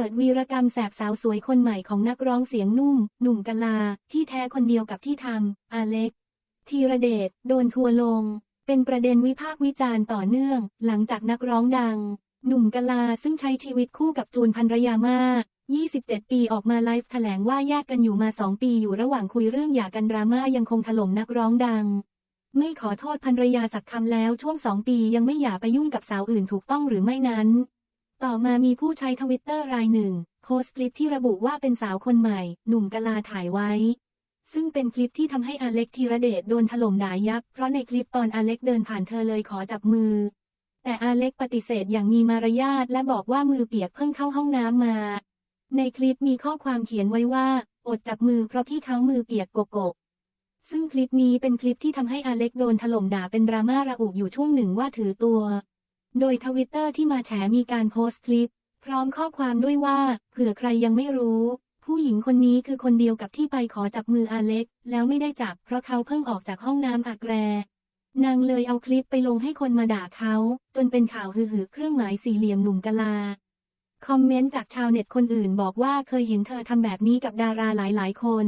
ปิดวีรกรรมแสบสาวสวยคนใหม่ของนักร้องเสียงนุ่ม หนุ่มกะลา ที่แท้คนเดียวกับที่ทำอาเล็กธีระเดช โดนทัวลง เป็นประเด็นวิพากษ์วิจารณ์ต่อเนื่อง หลังจากนักร้องดัง หนุ่มกะลาซึ่งใช้ชีวิตคู่กับจูนพันรยามาก 27 ปีออกมาไลฟ์แถลงว่าแยกกันอยู่มา 2 ปีอยู่ระหว่างคุยเรื่องหย่ากันดราม่ายังคงถล่มนักร้องดังไม่ขอโทษภรรยาสักคำแล้วช่วงสองปียังไม่หย่าไปยุ่งกับสาวอื่นถูกต้องหรือไม่นั้น ต่อมามีผู้ใช้ทวิตเตอร์รายหนึ่ง โพสต์คลิปที่ระบุว่าเป็นสาวคนใหม่ หนุ่มกะลาถ่ายไว้ ซึ่งเป็นคลิปที่ทำให้อเล็กธีระเดชโดนถล่มด่ายับ เพราะในคลิปตอนอเล็กเดินผ่านเธอเลยขอจับมือ แต่อเล็กปฏิเสธอย่างมีมารยาทและบอกว่ามือเปียกเพิ่งเข้าห้องน้ำมา ในคลิปมีข้อความเขียนไว้ว่า อดจับมือเพราะพี่เขามือเปียกโกโกซึ่งคลิปนี้เป็นคลิปที่ทำให้อเล็กโดนถล่มด่าเป็นดราม่าระอุอยู่ช่วงหนึ่งว่าถือตัว โดยทวิตเตอร์ที่มาแฉมีการโพสต์คลิป พร้อมข้อความด้วยว่า เผื่อใครยังไม่รู้ ผู้หญิงคนนี้คือคนเดียวกับที่ไปขอจับมืออาเล็ก แล้วไม่ได้จับเพราะเขาเพิ่งออกจากห้องน้ำอักแร นางเลยเอาคลิปไปลงให้คนมาด่าเขา จนเป็นข่าวฮือๆเครื่องหมายสี่เหลี่ยมหนุ่มกะลา คอมเมนต์จากชาวเน็ตคนอื่นบอกว่าเคยเห็นเธอทำแบบนี้กับดาราหลายๆ คน